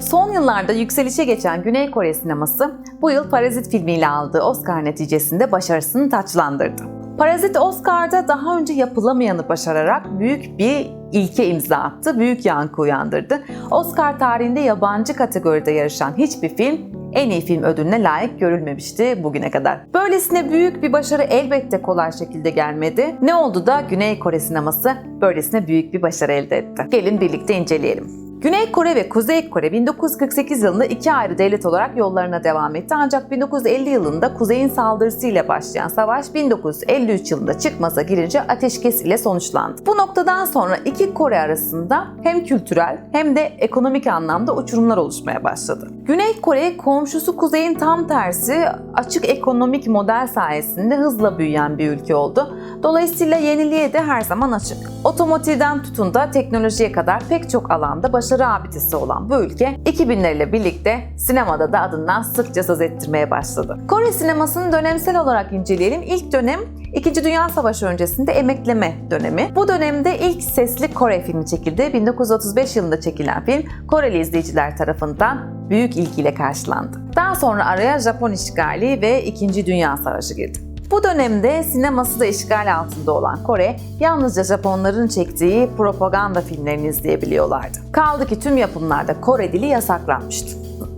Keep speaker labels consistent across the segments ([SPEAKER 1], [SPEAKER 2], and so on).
[SPEAKER 1] Son yıllarda yükselişe geçen Güney Kore sineması bu yıl Parazit filmiyle aldığı Oscar neticesinde başarısını taçlandırdı. Parazit Oscar'da daha önce yapılamayanı başararak büyük bir ilke imza attı, büyük yankı uyandırdı. Oscar tarihinde yabancı kategoride yarışan hiçbir film en iyi film ödülüne layık görülmemişti bugüne kadar. Böylesine büyük bir başarı elbette kolay şekilde gelmedi. Ne oldu da Güney Kore sineması böylesine büyük bir başarı elde etti? Gelin birlikte inceleyelim. Güney Kore ve Kuzey Kore 1948 yılında iki ayrı devlet olarak yollarına devam etti. Ancak 1950 yılında Kuzey'in saldırısıyla başlayan savaş 1953 yılında çıkmaza girince ateşkes ile sonuçlandı. Bu noktadan sonra iki Kore arasında hem kültürel hem de ekonomik anlamda uçurumlar oluşmaya başladı. Güney Kore komşusu Kuzey'in tam tersi açık ekonomik model sayesinde hızla büyüyen bir ülke oldu. Dolayısıyla yeniliğe de her zaman açık. Otomotivden tutun da teknolojiye kadar pek çok alanda başarı abidesi olan bu ülke 2000'ler ile birlikte sinemada da adından sıkça söz ettirmeye başladı. Kore sinemasını dönemsel olarak inceleyelim. İlk dönem İkinci Dünya Savaşı öncesinde emekleme dönemi. Bu dönemde ilk sesli Kore filmi çekildi. 1935 yılında çekilen film Koreli izleyiciler tarafından büyük ilgiyle karşılandı. Daha sonra araya Japon işgali ve İkinci Dünya Savaşı girdi. Bu dönemde sineması da işgal altında olan Kore, yalnızca Japonların çektiği propaganda filmlerini izleyebiliyorlardı. Kaldı ki tüm yapımlarda Kore dili yasaklanmıştı.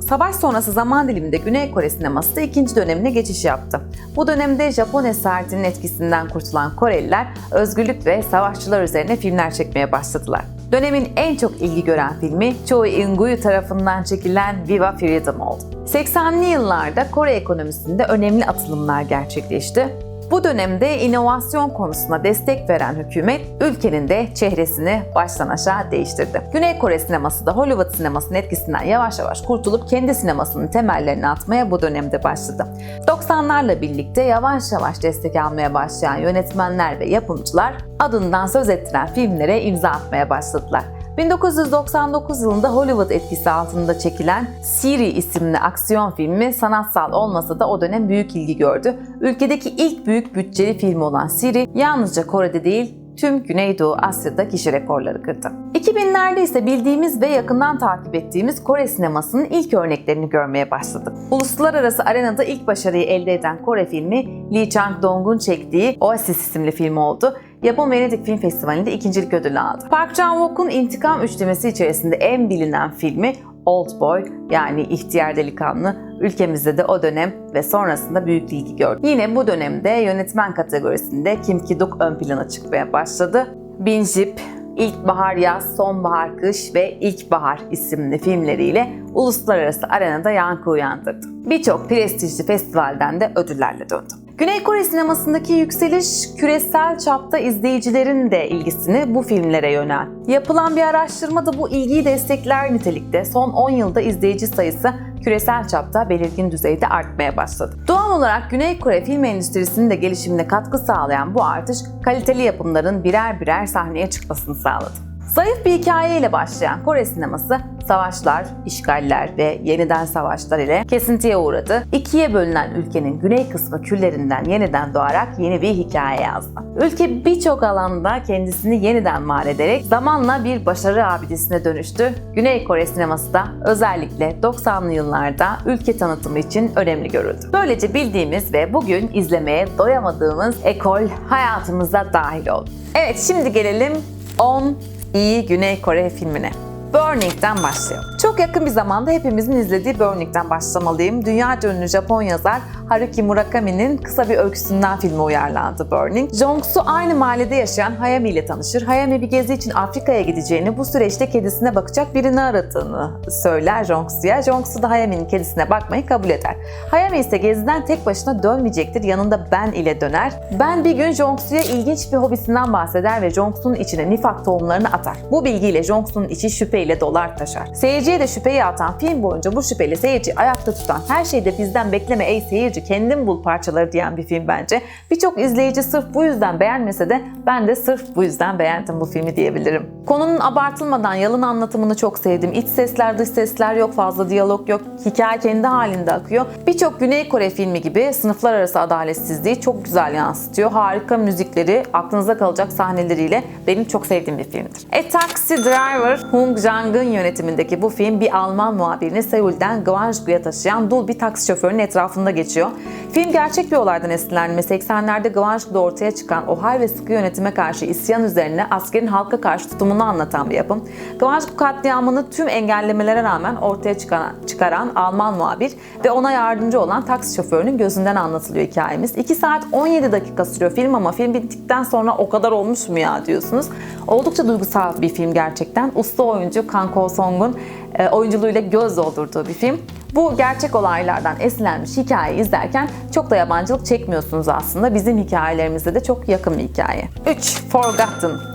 [SPEAKER 1] Savaş sonrası zaman diliminde Güney Kore sineması da ikinci dönemine geçiş yaptı. Bu dönemde Japon esaretinin etkisinden kurtulan Koreliler özgürlük ve savaşçılar üzerine filmler çekmeye başladılar. Dönemin en çok ilgi gören filmi Choi In-guyu tarafından çekilen Viva Freedom oldu. 80'li yıllarda Kore ekonomisinde önemli atılımlar gerçekleşti. Bu dönemde inovasyon konusuna destek veren hükümet ülkenin de çehresini baştan aşağı değiştirdi. Güney Kore sineması da Hollywood sinemasının etkisinden yavaş yavaş kurtulup kendi sinemasının temellerini atmaya bu dönemde başladı. 90'larla birlikte yavaş yavaş destek almaya başlayan yönetmenler ve yapımcılar adından söz ettiren filmlere imza atmaya başladılar. 1999 yılında Hollywood etkisi altında çekilen Siri isimli aksiyon filmi sanatsal olmasa da o dönem büyük ilgi gördü. Ülkedeki ilk büyük bütçeli film olan Siri yalnızca Kore'de değil tüm Güneydoğu Asya'da kişi rekorları kırdı. 2000'lerde ise bildiğimiz ve yakından takip ettiğimiz Kore sinemasının ilk örneklerini görmeye başladık. Uluslararası arenada ilk başarıyı elde eden Kore filmi Lee Chang-dong'un çektiği Oasis isimli film oldu. Japon Venedik Film Festivali'nde ikincilik ödülü aldı. Park Chan-wook'un intikam üçlemesi içerisinde en bilinen filmi Old Boy yani İhtiyar Delikanlı ülkemizde de o dönem ve sonrasında büyük ilgi gördü. Yine bu dönemde yönetmen kategorisinde Kim Ki-duk ön plana çıkmaya başladı. Bin Jip, İlkbahar Yaz, Sonbahar Kış ve İlkbahar isimli filmleriyle uluslararası arenada yankı uyandırdı. Birçok prestijli festivalden de ödüllerle döndü. Güney Kore sinemasındaki yükseliş küresel çapta izleyicilerin de ilgisini bu filmlere yönel. Yapılan bir araştırma da bu ilgiyi destekler nitelikte. Son 10 yılda izleyici sayısı küresel çapta belirgin düzeyde artmaya başladı. Doğal olarak Güney Kore film endüstrisinin de gelişimine katkı sağlayan bu artış kaliteli yapımların birer birer sahneye çıkmasını sağladı. Zayıf bir hikayeyle başlayan Kore sineması savaşlar, işgaller ve yeniden savaşlar ile kesintiye uğradı. İkiye bölünen ülkenin güney kısmı küllerinden yeniden doğarak yeni bir hikaye yazdı. Ülke birçok alanda kendisini yeniden var ederek zamanla bir başarı abidesine dönüştü. Güney Kore sineması da özellikle 90'lı yıllarda ülke tanıtımı için önemli görüldü. Böylece bildiğimiz ve bugün izlemeye doyamadığımız ekol hayatımıza dahil oldu. Evet şimdi gelelim 10 iyi Güney Kore filmine. Burning'den başlayalım. Çok yakın bir zamanda hepimizin izlediği Burning'den başlamalıyım. Dünya ünlü Japon yazar Haruki Murakami'nin kısa bir öyküsünden filme uyarlandı Burning. Jong-soo aynı mahallede yaşayan Hayami ile tanışır. Hayami bir gezi için Afrika'ya gideceğini, bu süreçte kedisine bakacak birini aradığını söyler Jong-soo'ya. Jong-soo da Hayami'nin kedisine bakmayı kabul eder. Hayami ise geziden tek başına dönmeyecektir. Yanında Ben ile döner. Ben bir gün Jong-soo'ya ilginç bir hobisinden bahseder ve Jong-soo'nun içine nifak tohumlarını atar. Bu bilgiyle Jong-soo'nun içi şüpheyle dolar taşar. Seyirciye de şüpheyi atan film boyunca bu şüpheyle seyirci ayakta tutan her şeyde bizden bekleme ey seyirci kendin bul parçaları diyen bir film bence. Birçok izleyici sırf bu yüzden beğenmese de ben de sırf bu yüzden beğendim bu filmi diyebilirim. Konunun abartılmadan yalın anlatımını çok sevdim. İç sesler dış sesler yok fazla diyalog yok. Hikaye kendi halinde akıyor. Birçok Güney Kore filmi gibi sınıflar arası adaletsizliği çok güzel yansıtıyor. Harika müzikleri, aklınıza kalacak sahneleriyle benim çok sevdiğim bir filmdir. A Taxi Driver, Hong Frang'ın yönetimindeki bu film bir Alman muhabirini Seul'den Gwangjgu'ya taşıyan dul bir taksi şoförünün etrafında geçiyor. Film gerçek bir olaydan esinlenme. 80'lerde Gwangjgu'da ortaya çıkan OHAL ve sıkı yönetime karşı isyan üzerine askerin halka karşı tutumunu anlatan bir yapım. Gwangjgu katliamını tüm engellemelere rağmen ortaya çıkaran, çıkaran Alman muhabir ve ona yardımcı olan taksi şoförünün gözünden anlatılıyor hikayemiz. 2 saat 17 dakika sürüyor film ama film bittikten sonra o kadar olmuş mu ya diyorsunuz. Oldukça duygusal bir film gerçekten. Usta oyuncu Kang Ho Song'un e, oyunculuğuyla göz doldurduğu bir film. Bu gerçek olaylardan esinlenmiş hikayeyi izlerken çok da yabancılık çekmiyorsunuz aslında. Bizim hikayelerimizde de çok yakın bir hikaye. 3. Forgotten.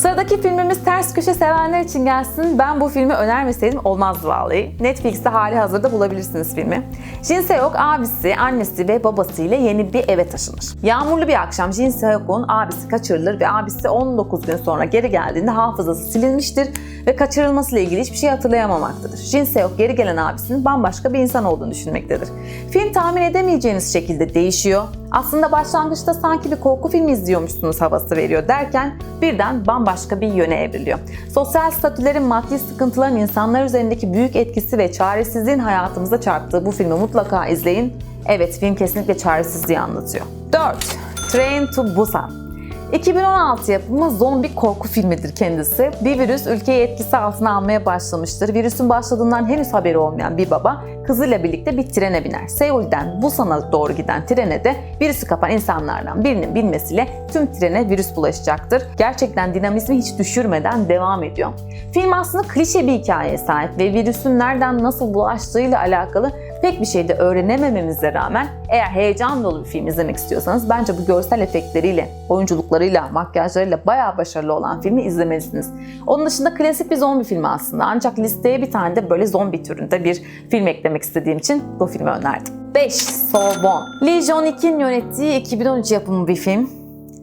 [SPEAKER 1] Sıradaki filmimiz Ters Köşe sevenler için gelsin. Ben bu filmi önermeseydim olmazdı vallahi. Netflix'te hali hazırda bulabilirsiniz filmi. Jin Seok abisi, annesi ve babasıyla yeni bir eve taşınır. Yağmurlu bir akşam Jin Seok'un abisi kaçırılır ve abisi 19 gün sonra geri geldiğinde hafızası silinmiştir ve kaçırılmasıyla ilgili hiçbir şey hatırlayamamaktadır. Jin Seok geri gelen abisinin bambaşka bir insan olduğunu düşünmektedir. Film tahmin edemeyeceğiniz şekilde değişiyor. Aslında başlangıçta sanki bir korku filmi izliyormuşsunuz havası veriyor derken birden bambaşka bir yöne evriliyor. Sosyal statülerin maddi sıkıntıların insanlar üzerindeki büyük etkisi ve çaresizliğin hayatımıza çarptığı bu filmi mutlaka izleyin. Evet film kesinlikle çaresizliği anlatıyor. 4. Train to Busan 2016 yapımı zombi korku filmidir kendisi. Bir virüs ülkeyi etkisi altına almaya başlamıştır. Virüsün başladığından henüz haberi olmayan bir baba kızıyla birlikte bir trene biner. Seul'den Busan'a doğru giden trene de virüsü kapan insanlardan birinin binmesiyle tüm trene virüs bulaşacaktır. Gerçekten dinamizmi hiç düşürmeden devam ediyor. Film aslında klişe bir hikayeye sahip ve virüsün nereden nasıl bulaştığıyla alakalı pek bir şey de öğrenemememize rağmen eğer heyecan dolu bir film izlemek istiyorsanız bence bu görsel efektleriyle, oyunculuklarıyla, makyajlarıyla bayağı başarılı olan filmi izlemelisiniz. Onun dışında klasik bir zombi filmi aslında ancak listeye bir tane de böyle zombi türünde bir film eklemek istediğim için bu filmi önerdim. 5. Sorbonne. Lee Jong-ik'in yönettiği 2013 yapımı bir film.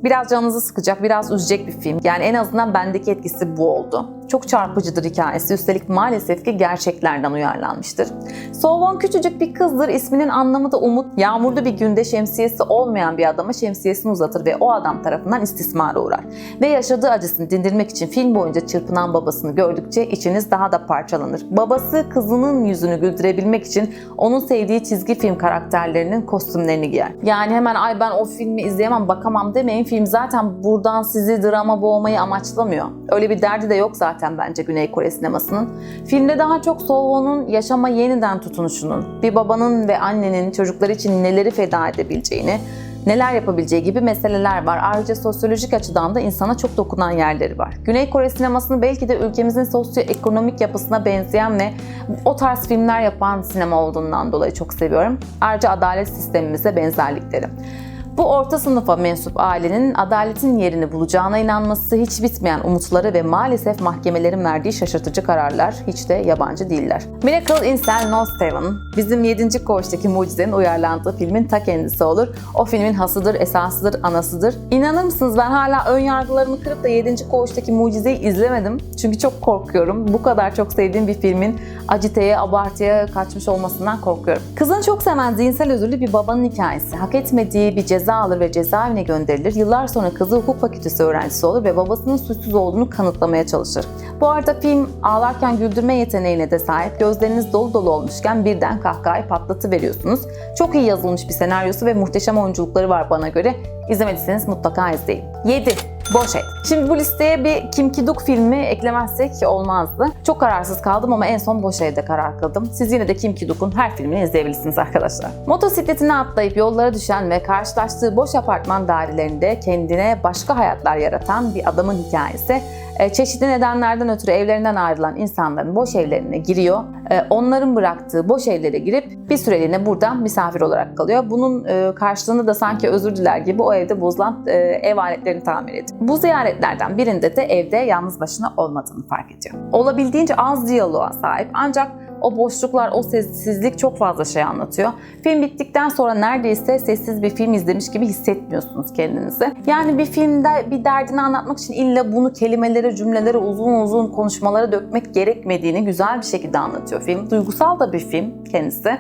[SPEAKER 1] Biraz canınızı sıkacak, biraz üzecek bir film. Yani en azından bendeki etkisi bu oldu. Çok çarpıcıdır hikayesi. Üstelik maalesef ki gerçeklerden uyarlanmıştır. Sovon küçücük bir kızdır. İsminin anlamı da umut. Yağmurlu bir günde şemsiyesi olmayan bir adama şemsiyesini uzatır ve o adam tarafından istismara uğrar. Ve yaşadığı acısını dindirmek için film boyunca çırpınan babasını gördükçe içiniz daha da parçalanır. Babası kızının yüzünü güldürebilmek için onun sevdiği çizgi film karakterlerinin kostümlerini giyer. Yani hemen ay ben o filmi izleyemem bakamam demeyin. Film zaten buradan sizi drama boğmayı amaçlamıyor. Öyle bir derdi de yok zaten zaten bence Güney Kore sinemasının. Filmde daha çok Sovon'un yaşama yeniden tutunuşunun, bir babanın ve annenin çocukları için neleri feda edebileceğini, neler yapabileceği gibi meseleler var. Ayrıca sosyolojik açıdan da insana çok dokunan yerleri var. Güney Kore sinemasını belki de ülkemizin sosyoekonomik yapısına benzeyen ve o tarz filmler yapan sinema olduğundan dolayı çok seviyorum. Ayrıca adalet sistemimize benzerlikleri. Bu orta sınıfa mensup ailenin adaletin yerini bulacağına inanması, hiç bitmeyen umutları ve maalesef mahkemelerin verdiği şaşırtıcı kararlar hiç de yabancı değiller. Miracle in Cell No 7, bizim 7. Koğuş'taki mucizenin uyarlandığı filmin ta kendisi olur. O filmin hasıdır, esasıdır, anasıdır. İnanır mısınız ben hala ön yargılarımı kırıp da 7. Koğuş'taki mucizeyi izlemedim. Çünkü çok korkuyorum. Bu kadar çok sevdiğim bir filmin aciteye, abartıya kaçmış olmasından korkuyorum. Kızını çok seven zihinsel özürlü bir babanın hikayesi. Hak etmediği bir ceza alır ve cezaevine gönderilir. Yıllar sonra kızı hukuk fakültesi öğrencisi olur ve babasının suçsuz olduğunu kanıtlamaya çalışır. Bu arada film ağlarken güldürme yeteneğine de sahip. Gözleriniz dolu dolu olmuşken birden kahkahayı patlatıveriyorsunuz. Çok iyi yazılmış bir senaryosu ve muhteşem oyunculukları var bana göre. İzlemediyseniz mutlaka izleyin. 7. Boş Et. Şimdi bu listeye bir Kim Ki-duk filmi eklemezsek olmazdı. Çok kararsız kaldım ama en son Boş Ev'de karar kıldım. Siz yine de Kim Ki-duk'un her filmini izleyebilirsiniz arkadaşlar. Motosikletine atlayıp yollara düşen ve karşılaştığı boş apartman dairelerinde kendine başka hayatlar yaratan bir adamın hikayesi. E, çeşitli nedenlerden ötürü evlerinden ayrılan insanların boş evlerine giriyor. E, onların bıraktığı boş evlere girip bir süreliğine buradan misafir olarak kalıyor. Bunun e, karşılığında da sanki özür diler gibi o evde bozulan ev aletlerini tamir ediyor. Bu ziyaretlerden birinde de evde yalnız başına olmadığını fark ediyor. Olabildiğince az diyaloğa sahip ancak o boşluklar, o sessizlik çok fazla şey anlatıyor. Film bittikten sonra neredeyse sessiz bir film izlemiş gibi hissetmiyorsunuz kendinizi. Yani bir filmde bir derdini anlatmak için illa bunu kelimelere, cümlelere, uzun uzun konuşmalara dökmek gerekmediğini güzel bir şekilde anlatıyor film. Duygusal da bir film kendisi.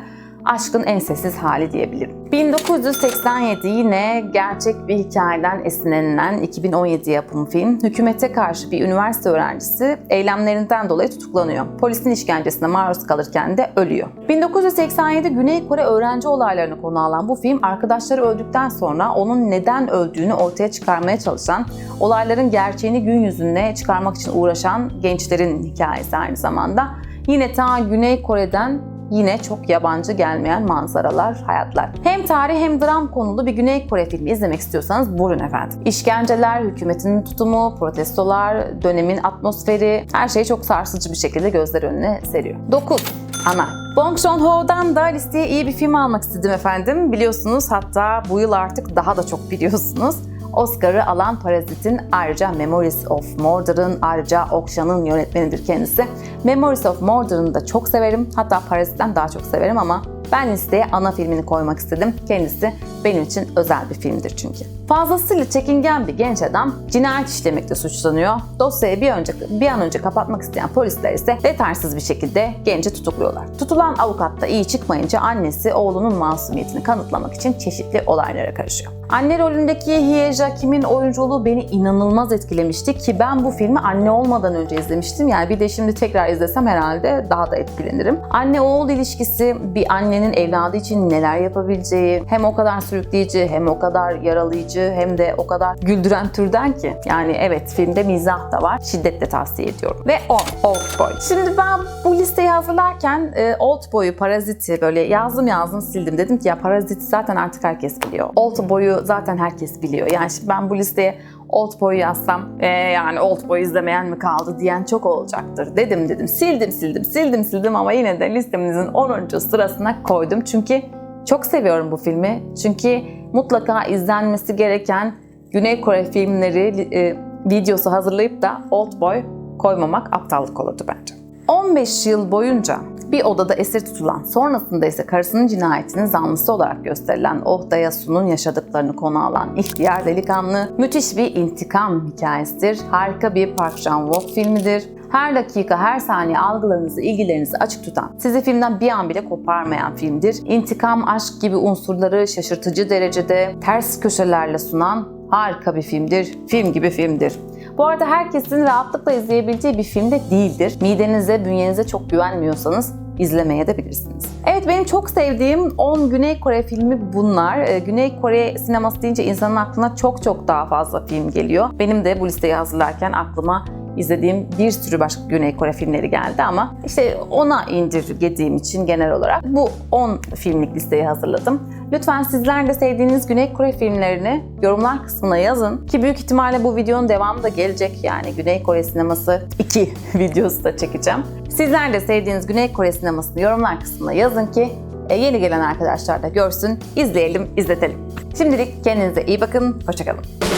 [SPEAKER 1] Aşkın en sessiz hali diyebilirim. 1987 yine gerçek bir hikayeden esinlenilen 2017 yapımı film. Hükümete karşı bir üniversite öğrencisi eylemlerinden dolayı tutuklanıyor. Polisin işkencesine maruz kalırken de ölüyor. 1987 Güney Kore öğrenci olaylarını konu alan bu film arkadaşları öldükten sonra onun neden öldüğünü ortaya çıkarmaya çalışan, olayların gerçeğini gün yüzüne çıkarmak için uğraşan gençlerin hikayesi aynı zamanda. Yine ta Güney Kore'den yine çok yabancı gelmeyen manzaralar, hayatlar. Hem tarih hem dram konulu bir Güney Kore filmi izlemek istiyorsanız buyurun efendim. İşkenceler, hükümetin tutumu, protestolar, dönemin atmosferi her şey çok sarsıcı bir şekilde gözler önüne seriyor. 9. Ana. Bong Joon-ho'dan da listeye iyi bir film almak istedim efendim. Biliyorsunuz hatta bu yıl artık daha da çok biliyorsunuz. Oscar'ı alan Parazit'in ayrıca Memories of Murder'ın ayrıca Okşan'ın yönetmenidir kendisi. Memories of Murder'ını da çok severim. Hatta Parazit'ten daha çok severim ama ben listeye ana filmini koymak istedim. Kendisi benim için özel bir filmdir çünkü. Fazlasıyla çekingen bir genç adam cinayet işlemekle suçlanıyor. Dosyayı bir önce bir an önce kapatmak isteyen polisler ise detarsız bir şekilde genci tutukluyorlar. Tutulan avukat da iyi çıkmayınca annesi oğlunun masumiyetini kanıtlamak için çeşitli olaylara karışıyor. Anne rolündeki Hye Kim'in oyunculuğu beni inanılmaz etkilemişti ki ben bu filmi anne olmadan önce izlemiştim. Yani bir de şimdi tekrar izlesem herhalde daha da etkilenirim. Anne oğul ilişkisi bir annenin evladı için neler yapabileceği hem o kadar sürükleyici hem o kadar yaralayıcı hem de o kadar güldüren türden ki. Yani evet filmde mizah da var. Şiddetle tavsiye ediyorum. Ve 10 Old Boy. Şimdi ben bu listeyi hazırlarken e, Old Boy'u, Parazit'i böyle yazdım yazdım sildim. Dedim ki ya Parazit'i zaten artık herkes biliyor. Old Boy'u zaten herkes biliyor. Yani şimdi ben bu listeye Old Boy'u yazsam e, yani Old Boy izlemeyen mi kaldı diyen çok olacaktır. Dedim dedim sildim sildim sildim sildim ama yine de listemizin 10. sırasına koydum. Çünkü çok seviyorum bu filmi. Çünkü mutlaka izlenmesi gereken Güney Kore filmleri e, videosu hazırlayıp da Old Boy koymamak aptallık olurdu bence. 15 yıl boyunca bir odada esir tutulan, sonrasında ise karısının cinayetinin zanlısı olarak gösterilen Oh Dae-su'nun yaşadıklarını konu alan ihtiyar delikanlı, müthiş bir intikam hikayesidir. Harika bir Park Chan-wook filmidir. Her dakika, her saniye algılarınızı, ilgilerinizi açık tutan, sizi filmden bir an bile koparmayan filmdir. İntikam, aşk gibi unsurları şaşırtıcı derecede ters köşelerle sunan harika bir filmdir. Film gibi filmdir. Bu arada herkesin rahatlıkla izleyebileceği bir film de değildir. Midenize, bünyenize çok güvenmiyorsanız izlemeye de bilirsiniz. Evet benim çok sevdiğim 10 Güney Kore filmi bunlar. Ee, Güney Kore sineması deyince insanın aklına çok çok daha fazla film geliyor. Benim de bu listeyi hazırlarken aklıma izlediğim bir sürü başka Güney Kore filmleri geldi ama işte ona indirgediğim için genel olarak bu 10 filmlik listeyi hazırladım. Lütfen sizler de sevdiğiniz Güney Kore filmlerini yorumlar kısmına yazın ki büyük ihtimalle bu videonun devamı da gelecek yani Güney Kore sineması 2 videosu da çekeceğim. Sizler de sevdiğiniz Güney Kore sinemasını yorumlar kısmına yazın ki e, yeni gelen arkadaşlar da görsün, izleyelim, izletelim. Şimdilik kendinize iyi bakın, hoşçakalın.